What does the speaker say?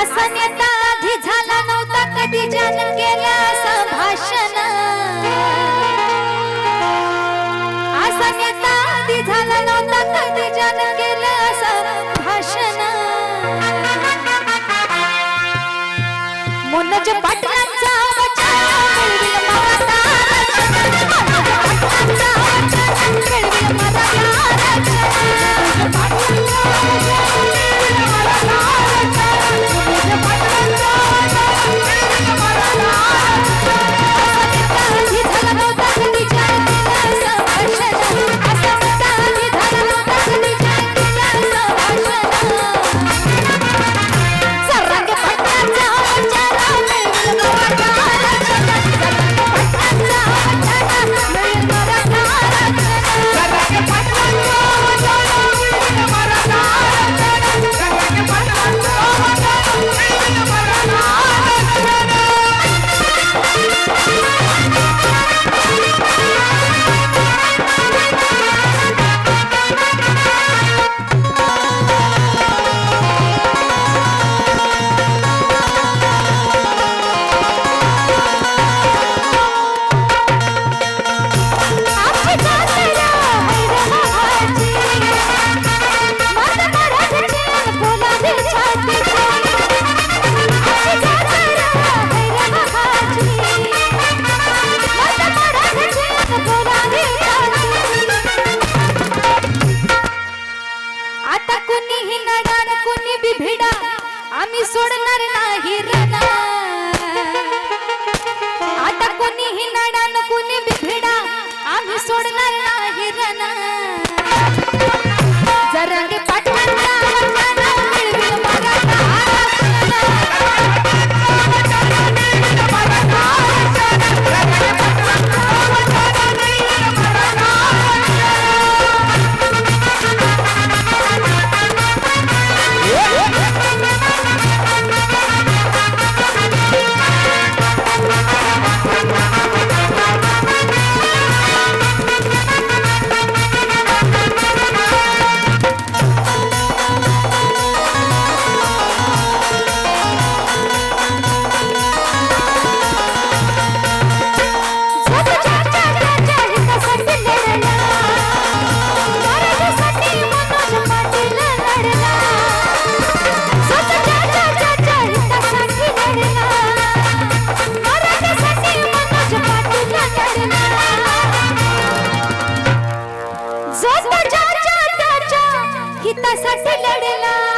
असा नेता आधी झाला नव्हता कधी ज्यानं केला असा भाषण. असा नेता आधी झाला नव्हता कधी ज्यानं केला असा भाषण. मुन्नाच्या पाटलांचा कुणीही नडान कुणी बिभिडा आम्ही सोडणार नाही रणा आता कोणी स्वतःच्या हितासाठी लढला.